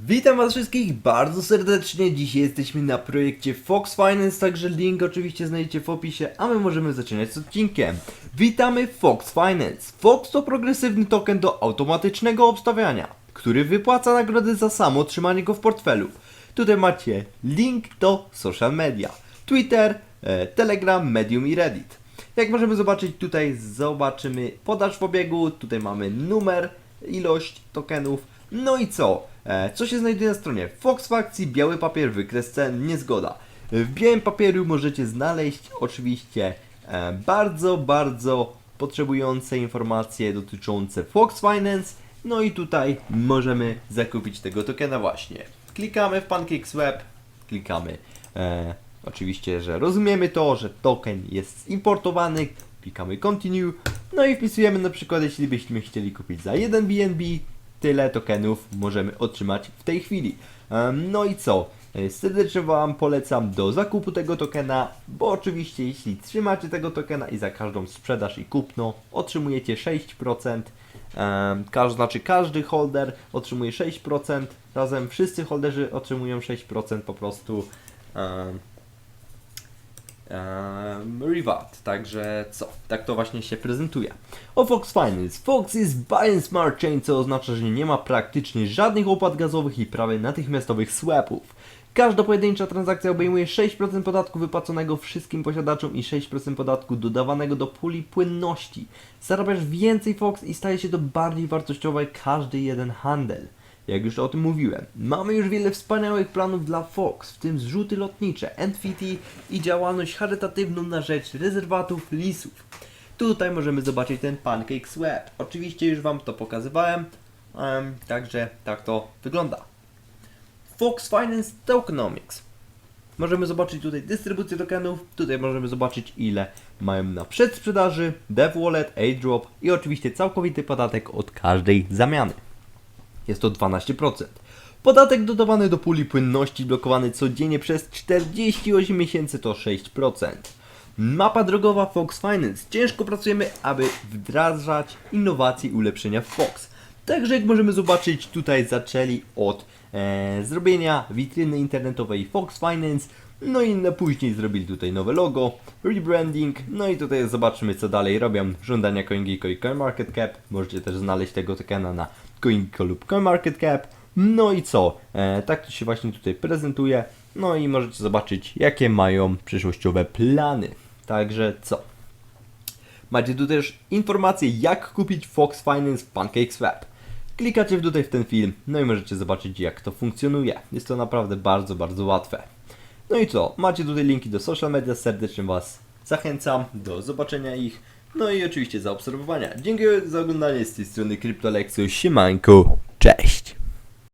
Witam was wszystkich bardzo serdecznie. Dzisiaj jesteśmy na projekcie Fox Finance, także link oczywiście znajdziecie w opisie, a my możemy zaczynać z odcinkiem. Witamy Fox Finance. Fox to progresywny token do automatycznego obstawiania, który wypłaca nagrody za samo trzymanie go w portfelu. Tutaj macie link do social media. Twitter, e, Telegram, Medium i Reddit. Jak możemy zobaczyć tutaj zobaczymy podaż w obiegu, tutaj mamy numer, ilość tokenów, no i co? E, co się znajduje na stronie? Fox Fakcji, biały papier, wykres cen, niezgoda. W białym papieru możecie znaleźć oczywiście e, bardzo, bardzo potrzebujące informacje dotyczące Fox Finance, no i tutaj możemy zakupić tego tokena właśnie. Klikamy w PancakeSwap, klikamy e, oczywiście, że rozumiemy to, że token jest importowany, klikamy continue, no i wpisujemy na przykład, jeśli byśmy chcieli kupić za 1 BNB, tyle tokenów możemy otrzymać w tej chwili. No i co? E, Serdecznie Wam polecam do zakupu tego tokena, bo oczywiście jeśli trzymacie tego tokena i za każdą sprzedaż i kupno otrzymujecie 6%, em, każ, znaczy każdy holder otrzymuje 6%, razem wszyscy holderzy otrzymują 6% po prostu um, reward. Także co? Tak to właśnie się prezentuje. O Fox Finance. Fox jest buy and smart chain, co oznacza, że nie ma praktycznie żadnych opłat gazowych i prawie natychmiastowych swapów. Każda pojedyncza transakcja obejmuje 6% podatku wypłaconego wszystkim posiadaczom i 6% podatku dodawanego do puli płynności. Zarabiasz więcej Fox i staje się to bardziej wartościowe każdy jeden handel. Jak już o tym mówiłem, mamy już wiele wspaniałych planów dla Fox, w tym zrzuty lotnicze, NFT i działalność charytatywną na rzecz rezerwatów lisów. Tutaj możemy zobaczyć ten Pancake Swap. Oczywiście już Wam to pokazywałem, em, także tak to wygląda. Fox Finance Tokenomics. Możemy zobaczyć tutaj dystrybucję tokenów, tutaj możemy zobaczyć ile mają na przedsprzedaży, dev wallet, airdrop i oczywiście całkowity podatek od każdej zamiany. Jest to 12%. Podatek dodawany do puli płynności blokowany codziennie przez 48 miesięcy to 6%. Mapa drogowa Fox Finance. Ciężko pracujemy, aby wdrażać innowacje i ulepszenia w Fox. Także jak możemy zobaczyć, tutaj zaczęli od e, zrobienia witryny internetowej Fox Finance, no i na później zrobili tutaj nowe logo, rebranding, no i tutaj zobaczymy co dalej robią. Żądania CoinGecko i CoinMarketCap, możecie też znaleźć tego tokena na CoinGecko lub CoinMarketCap. No i co? E, tak to się właśnie tutaj prezentuje. No i możecie zobaczyć jakie mają przyszłościowe plany. Także co? Macie tu też informacje jak kupić Fox Finance PancakeSwap. Klikacie tutaj w ten film, no i możecie zobaczyć jak to funkcjonuje. Jest to naprawdę bardzo, bardzo łatwe. No i co? Macie tutaj linki do social media, serdecznie Was zachęcam do zobaczenia ich. No i oczywiście zaobserwowania. Dziękuję za oglądanie z tej strony CryptoLexus. Siemanko, cześć!